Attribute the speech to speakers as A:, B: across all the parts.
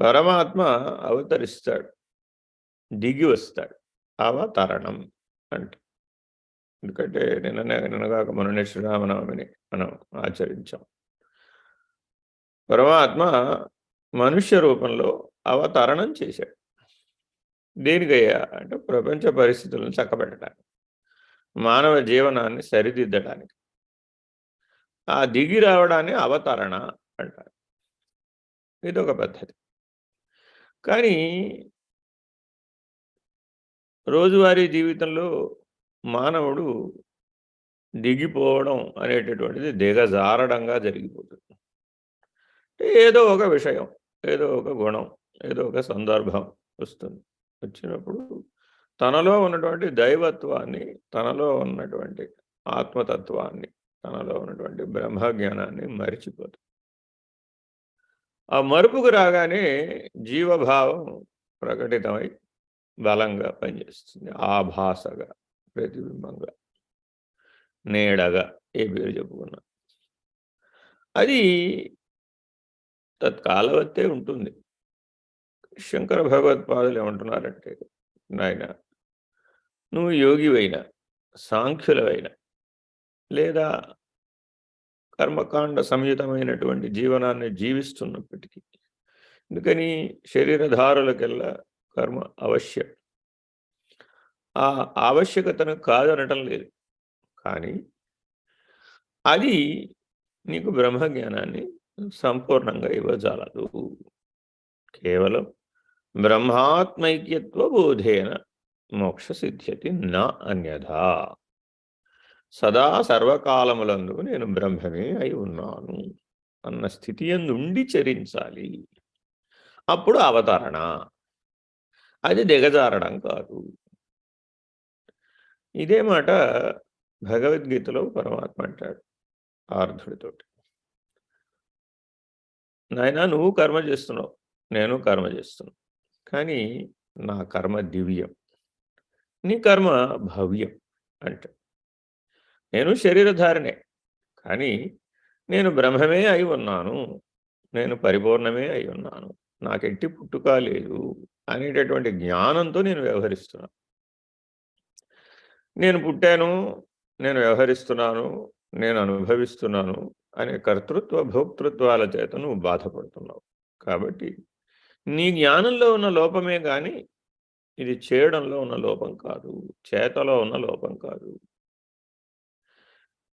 A: పరమాత్మ అవతరిస్తాడు. దిగి వస్తాడు. అవతరణం అంట. ఎందుకంటే నిన్ననే నిన్నగాక మొన్ననే శ్రీరామనవమిని మనం ఆచరించాం. పరమాత్మ మనుష్య రూపంలో అవతరణం చేశాడు. దేనికయ్యా అంటే ప్రపంచ పరిస్థితులను చక్కబెట్టడానికి మానవ జీవనాన్ని సరిదిద్దడానికి. ఆ దిగి రావడాన్ని అవతరణ అంటారు. ఇది ఒక పద్ధతి. కానీ రోజువారీ జీవితంలో మానవుడు దిగిపోవడం అనేటటువంటిది దిగజారడంగా జరిగిపోతుంది. అంటే ఏదో ఒక విషయం ఏదో ఒక గుణం ఏదో ఒక సందర్భం వస్తుంది. వచ్చినప్పుడు తనలో ఉన్నటువంటి దైవత్వాన్ని తనలో ఉన్నటువంటి ఆత్మతత్వాన్ని తనలో ఉన్నటువంటి బ్రహ్మజ్ఞానాన్ని మరిచిపోతుంది ఆ మరుపుకు రాగానే జీవభావం ప్రకటితమై బలంగా పనిచేస్తుంది. ఆభాసగా ప్రతిబింబంగా నీడగా ఏ పేరు చెప్పుకున్నా. అది తత్కాలవత్తే ఉంటుంది. శంకర భగవత్పాదులు ఏమంటున్నారంటే నాయన నువ్వు యోగివైన సాంఖ్యులవైన లేదా కర్మకాండ సంయుతమైనటువంటి జీవనాన్ని జీవిస్తున్నప్పటికీ అందుకని శరీరధారులకెల్లా కర్మ అవశ్యం. ఆ ఆవశ్యకతను కాదనటం లేదు. కానీ అది నీకు బ్రహ్మజ్ఞానాన్ని సంపూర్ణంగా ఇవ్వజాలదు. కేవలం బ్రహ్మాత్మైక్యత్వ బోధేన మోక్ష సిద్ధ్యతి నా అన్యథా. సదా సర్వకాలములందు నేను బ్రహ్మమే అయి ఉన్నాను అన్న స్థితి ఉండి చరించాలి. అప్పుడు అవతరణ. అది దిగజారడం కాదు. ఇదే మాట భగవద్గీతలో పరమాత్మ అంటాడు ఆర్ధుడితోటి. నాయన నువ్వు కర్మ చేస్తున్నావు. నేను కర్మ చేస్తున్నావు కానీ నా కర్మ దివ్యం. నీ కర్మ భవ్యం అంటే నేను శరీరధారినే. కానీ నేను బ్రహ్మమే అయి ఉన్నాను. నేను పరిపూర్ణమే అయి ఉన్నాను. నాకెట్టి పుట్టుక లేదు అనేటటువంటి జ్ఞానంతో నేను వ్యవహరిస్తున్నాను నేను పుట్టాను నేను వ్యవహరిస్తున్నాను నేను అనుభవిస్తున్నాను అనే కర్తృత్వ భోక్తృత్వాల చేత నువ్వు బాధపడుతున్నావు. కాబట్టి నీ జ్ఞానంలో ఉన్న లోపమే కానీ ఇది చేయడంలో ఉన్న లోపం కాదు. చేతలో ఉన్న లోపం కాదు.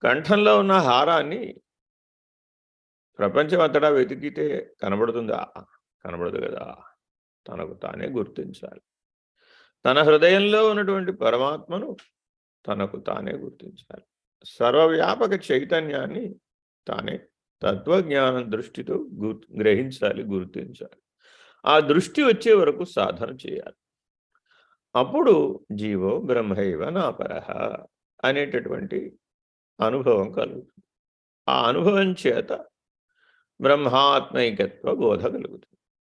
A: కంఠంలో ఉన్న హారాన్ని ప్రపంచం అంతటా వెతికితే కనబడుతుందా? కనబడదు కదా. తనకు తానే గుర్తించాలి. తన హృదయంలో ఉన్నటువంటి పరమాత్మను తనకు తానే గుర్తించాలి. సర్వవ్యాపక చైతన్యాన్ని తానే తత్వజ్ఞానం దృష్టితో గ్రహించాలి గుర్తించాలి. ఆ దృష్టి వచ్చే వరకు సాధన చేయాలి. అప్పుడు జీవో బ్రహ్మైవ నాపరహ అనేటటువంటి అనుభవం కలుగుతుంది. ఆ అనుభవం చేత బ్రహ్మాత్మైకత్వ బోధ కలుగుతుంది.